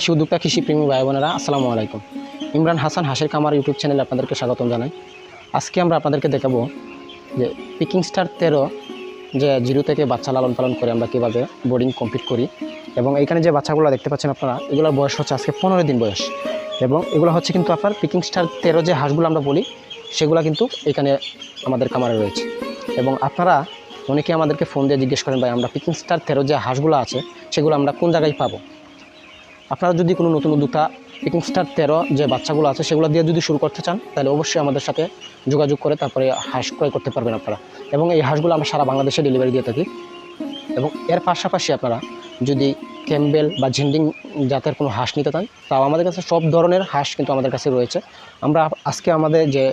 কৃষি উদ্যোক্তা, কৃষি প্রেমী ভাই বোনেরা, আসসালামু আলাইকুম। ইমরান হাসান, হাসের কামার ইউটিউব চ্যানেলে আপনাদেরকে স্বাগতম জানাই। আজকে আমরা আপনাদেরকে দেখাবো যে পিকিং স্টার তেরো যে জিরো থেকে বাচ্চা লালন পালন করে আমরা কীভাবে বোর্ডিং কমপ্লিট করি এবং এইখানে যে বাচ্চাগুলো দেখতে পাচ্ছেন আপনারা, এগুলোর বয়স হচ্ছে আজকে পনেরো দিন বয়স। এবং এগুলো হচ্ছে কিন্তু আপনার পিকিং স্টার তেরো যে হাঁসগুলো আমরা বলি, সেগুলো কিন্তু এখানে আমাদের কামারে রয়েছে। এবং আপনারা অনেকে আমাদেরকে ফোন দিয়ে জিজ্ঞেস করেন, ভাই, আমরা পিকিং স্টার তেরো যে হাঁসগুলো আছে, সেগুলো আমরা কোন জায়গায় পাবো? আপনারা যদি কোনো নতুন উদ্যোক্তা পিকিং স্টার তেরো যে বাচ্চাগুলো আছে, সেগুলো দিয়ে যদি শুরু করতে চান, তাহলে অবশ্যই আমাদের সাথে যোগাযোগ করে তারপরে হাঁস ক্রয় করতে পারবেন আপনারা। এবং এই হাঁসগুলো আমরা সারা বাংলাদেশে ডেলিভারি দিয়ে থাকি। এবং এর পাশাপাশি আপনারা যদি ক্যাম্বেল বা ঝিন্ডিং জাতের কোনো হাঁস নিতে চান, তাও আমাদের কাছে সব ধরনের হাঁস কিন্তু আমাদের কাছে রয়েছে। আমরা আজকে আমাদের যে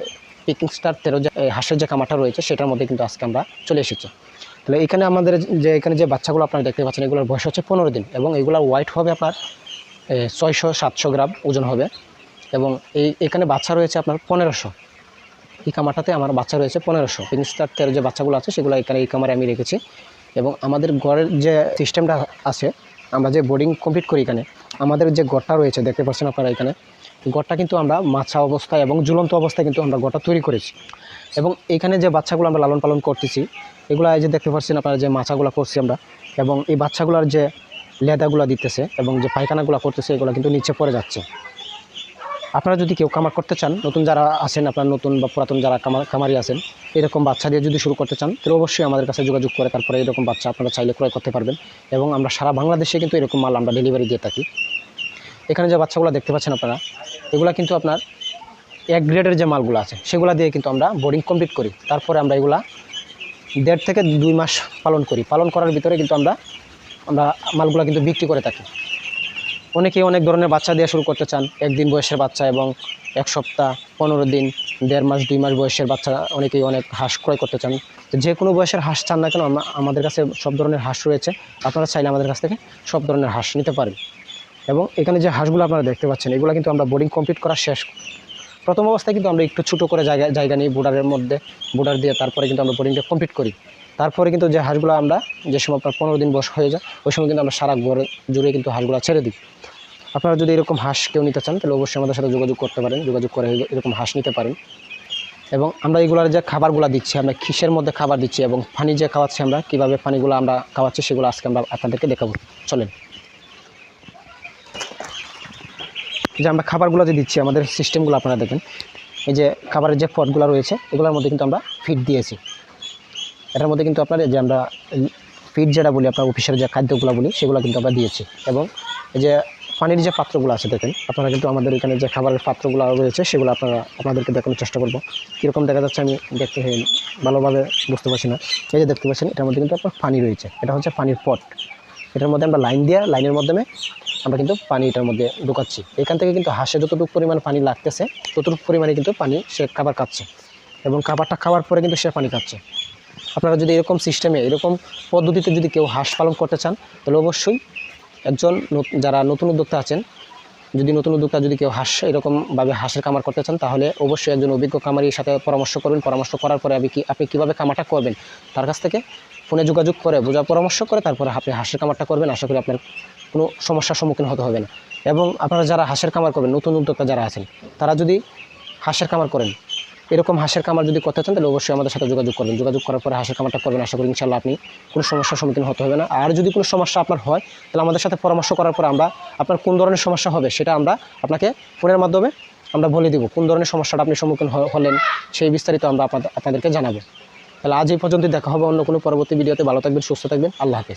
পিকিং স্টার তেরো যে হাঁসের যে কামাটা রয়েছে, সেটার মধ্যে কিন্তু আজকে আমরা চলে এসেছি। তাহলে এখানে আমাদের যে, এখানে যে বাচ্চাগুলো আপনারা দেখতে পাচ্ছেন, এগুলোর বয়স হচ্ছে পনেরো দিন এবং এগুলোর হোয়াইট হবে আপনার ছয়শো, সাতশো গ্রাম ওজন হবে। এবং এই, এখানে বাচ্চা রয়েছে আপনার পনেরোশো। এই কামাটাতে আমার বাচ্চা রয়েছে পনেরোশো। পিংস্টার তেরো যে বাচ্চাগুলো আছে, সেগুলো এখানে এই কামারে আমি রেখেছি। এবং আমাদের ঘরের যে সিস্টেমটা আছে, আমরা যে বোর্ডিং কমপ্লিট করি এখানে, আমাদের যে গড়টা রয়েছে, দেখতে পাচ্ছেন আপনারা এখানে, গড়টা কিন্তু আমরা মাছা অবস্থায় এবং ঝুলন্ত অবস্থায় কিন্তু আমরা গড়টা তৈরি করেছি। এবং এখানে যে বাচ্চাগুলো আমরা লালন পালন করতেছি, এগুলো যে দেখতে পাচ্ছেন আপনারা যে মাছাগুলো করছি আমরা, এবং এই বাচ্চাগুলোর যে লেদাগুলো দিতেছে এবং যে পায়খানাগুলো করতেছে, এগুলো কিন্তু নিচে পড়ে যাচ্ছে। আপনারা যদি কেউ কামার করতে চান, নতুন যারা আছেন, আপনার নতুন বা পুরাতন যারা কামার কামারি আছেন, এরকম বাচ্চা দিয়ে যদি শুরু করতে চান, তাহলে অবশ্যই আমাদের কাছে যোগাযোগ করে তারপরে এরকম বাচ্চা আপনারা চাইলে ক্রয় করতে পারবেন এবং আমরা সারা বাংলাদেশে কিন্তু এরকম মাল আমরা ডেলিভারি দিয়ে থাকি। এখানে যে বাচ্চাগুলো দেখতে পাচ্ছেন আপনারা, এগুলা কিন্তু আপনার এক গ্রেডের যে মালগুলো আছে, সেগুলো দিয়ে কিন্তু আমরা বোর্ডিং কমপ্লিট করি। তারপরে আমরা এগুলা দেড় থেকে দুই মাস পালন করি। পালন করার ভিতরে কিন্তু আমরা আমরা মালগুলো কিন্তু বিক্রি করে থাকি। অনেকেই অনেক ধরনের বাচ্চা দিয়ে শুরু করতে চান। একদিন বয়সের বাচ্চা এবং এক সপ্তাহ, পনেরো দিন, দেড় মাস, দুই মাস বয়সের বাচ্চা অনেকেই অনেক হাঁস ক্রয় করতে চান। তো যে কোনো বয়সের হাঁস চান না কেন, আমা- আমাদের কাছে সব ধরনের হাঁস রয়েছে। আপনারা চাইলে আমাদের কাছ থেকে সব ধরনের হাঁস নিতে পারেন। এবং এখানে যে হাঁসগুলো আপনারা দেখতে পাচ্ছেন, এগুলো কিন্তু আমরা বোর্ডিং কমপ্লিট করা শেষ। প্রথম অবস্থায় কিন্তু আমরা একটু ছোটো করে জায়গা জায়গা নিই বোর্ডারের মধ্যে বোর্ডার দিয়ে তারপরে কিন্তু আমরা বোর্ডিংটা কমপ্লিট করি। তারপরে কিন্তু যে হাঁসগুলো আমরা যে সময় আপনার পনেরো দিন বয়স হয়ে যায়, ওই সময় কিন্তু আমরা সারা ঘরে জুড়ে কিন্তু হাঁসগুলো ছেড়ে দিই। আপনারা যদি এরকম হাঁস কেউ নিতে চান, তাহলে অবশ্যই আমাদের সাথে যোগাযোগ করতে পারেন, যোগাযোগ করে এরকম হাঁস নিতে পারেন। এবং আমরা এগুলোর যে খাবারগুলো দিচ্ছি, আমরা খিসের মধ্যে খাবার দিচ্ছি এবং পানি যে খাওয়াচ্ছি আমরা, কীভাবে পানিগুলো আমরা খাওয়াচ্ছি, সেগুলো আজকে আমরা আপনাদেরকে দেখাবো। চলেন। যে আমরা খাবারগুলো যে দিচ্ছি, আমাদের সিস্টেমগুলো আপনারা দেখেন। এই যে খাবারের যে পটগুলো রয়েছে, এগুলোর মধ্যে কিন্তু আমরা ফিড দিয়েছি। এটার মধ্যে কিন্তু আপনার যে আমরা ফিড যেটা বলি, আপনার অফিসের যে খাদ্যগুলো বলি, সেগুলো কিন্তু আমরা দিয়েছি। এবং এই যে পানির যে পাত্রগুলো আছে দেখেন, আপনারা কিন্তু আমাদের এখানে যে খাবারের পাত্রগুলো রয়েছে, সেগুলো আপনারা আপনাদেরকে দেখানোর চেষ্টা করব। কীরকম দেখা যাচ্ছে আমি দেখতে ভালোভাবে বুঝতে পারছি না। এই যে দেখতে পাচ্ছেন, এটার মধ্যে কিন্তু আপনার পানি রয়েছে। এটা হচ্ছে পানির পট। এটার মধ্যে আমরা লাইন দিয়ে, লাইনের মাধ্যমে আমরা কিন্তু পানি এটার মধ্যে ঢুকাচ্ছি। এখান থেকে কিন্তু হাঁসে যতটুকু পরিমাণ পানি লাগতেছে, ততটুকু পরিমাণে কিন্তু পানি সে খাবার খাচ্ছে। এবং খাবারটা খাওয়ার পরে কিন্তু সে পানি খাচ্ছে। আপনারা যদি এরকম সিস্টেমে, এরকম পদ্ধতিতে যদি কেউ হাঁস পালন করতে চান, তাহলে অবশ্যই একজন যারা নতুন উদ্যোক্তা আছেন, যদি নতুন উদ্যোক্তা যদি কেউ হাঁস, এরকমভাবে হাঁসের কামার করতে চান, তাহলে অবশ্যই একজন অভিজ্ঞ কামারির সাথে পরামর্শ করবেন। পরামর্শ করার পরে আপনি কি, আপনি কীভাবে কামারটা করবেন, তার কাছ থেকে ফোনে যোগাযোগ করে বোঝা পরামর্শ করে তারপরে আপনি হাঁসের কামারটা করবেন। আশা করি আপনার কোনো সমস্যার সম্মুখীন হতে হবে না। এবং আপনারা যারা হাঁসের কামার করবেন, নতুন উদ্যোক্তা যারা আছেন, তারা যদি হাঁসের কামার করেন এরকম হাঁসের কামার যদি করতে চান, তাহলে অবশ্যই আমাদের সাথে যোগাযোগ করবেন। যোগাযোগ করার পরে হাঁসের কামারটা করবেন, আশা করি ইনশাল্লাহ আপনি কোনো সমস্যার সম্মুখীন হতে হবে না। আর যদি কোনো সমস্যা আপনার হয়, তাহলে আমাদের সাথে পরামর্শ করার পর আমরা আপনার কোন ধরনের সমস্যা হবে সেটা আমরা আপনাকে ফোনের মাধ্যমে আমরা বলে দিব। কোন ধরনের সমস্যাটা আপনি সম্মুখীন হলেন সেই বিস্তারিত আমরা আপনাদেরকে জানাব। তাহলে আজ এই পর্যন্ত দেখা হবে অন্য কোনো পরবর্তী ভিডিওতে। ভালো থাকবেন, সুস্থ থাকবেন। আল্লাহ হাফেজ।